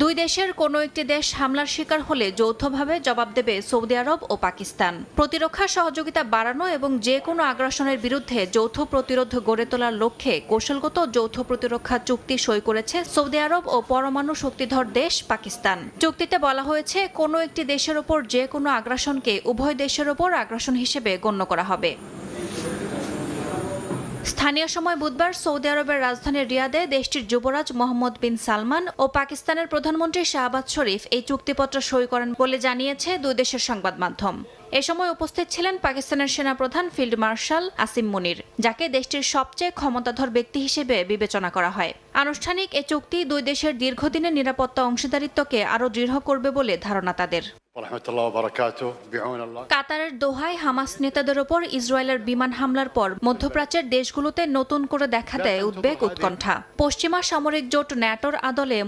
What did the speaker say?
দুই দেশের কোনো একটি দেশ হামলার শিকার হলে যৌথভাবে জবাব দেবে সৌদি আরব ও পাকিস্তান। প্রতিরক্ষা সহযোগিতা বাড়ানো এবং যে কোনো আগ্রাসনের বিরুদ্ধে যৌথ প্রতিরোধ গড়ে তোলার লক্ষ্যে কৌশলগত যৌথ প্রতিরক্ষা চুক্তি সই করেছে সৌদি আরব ও পরমাণু শক্তিধর দেশ পাকিস্তান। চুক্তিতে বলা হয়েছে, কোনো একটি দেশের ওপর যে কোনো আগ্রাসনকে উভয় দেশের ওপর আগ্রাসন হিসেবে গণ্য করা হবে। স্থানীয় সময় বুধবার সৌদি আরবের রাজধানী রিয়াদে দেশটির যুবরাজ মোহাম্মদ বিন সালমান ও পাকিস্তানের প্রধানমন্ত্রী শাহবাজ শরীফ এই চুক্তিপত্র সই করেন বলে জানিয়েছে দুই দেশের সংবাদ মাধ্যম। এ সময় উপস্থিত ছিলেন পাকিস্তানের সেনাপ্রধান ফিল্ড মার্শাল আসিম মুনির, যাকে দেশটির সবচেয়ে ক্ষমতাধর ব্যক্তি হিসেবে বিবেচনা করা হয়। আনুষ্ঠানিক এ চুক্তি দুই দেশের দীর্ঘদিনের নিরাপত্তা অংশীদারিত্বকে আরও দৃঢ় করবে বলে ধারণা তাদের। কাতারের দোহায় হামাস নেতাদের ওপর ইসরায়েলের বিমান হামলার পর মধ্যপ্রাচ্যের দেশগুলোতে নতুন করে দেখা দেয় উদ্বেগ উৎকণ্ঠা। পশ্চিমা সামরিক জোট ন্যাটোর আদলে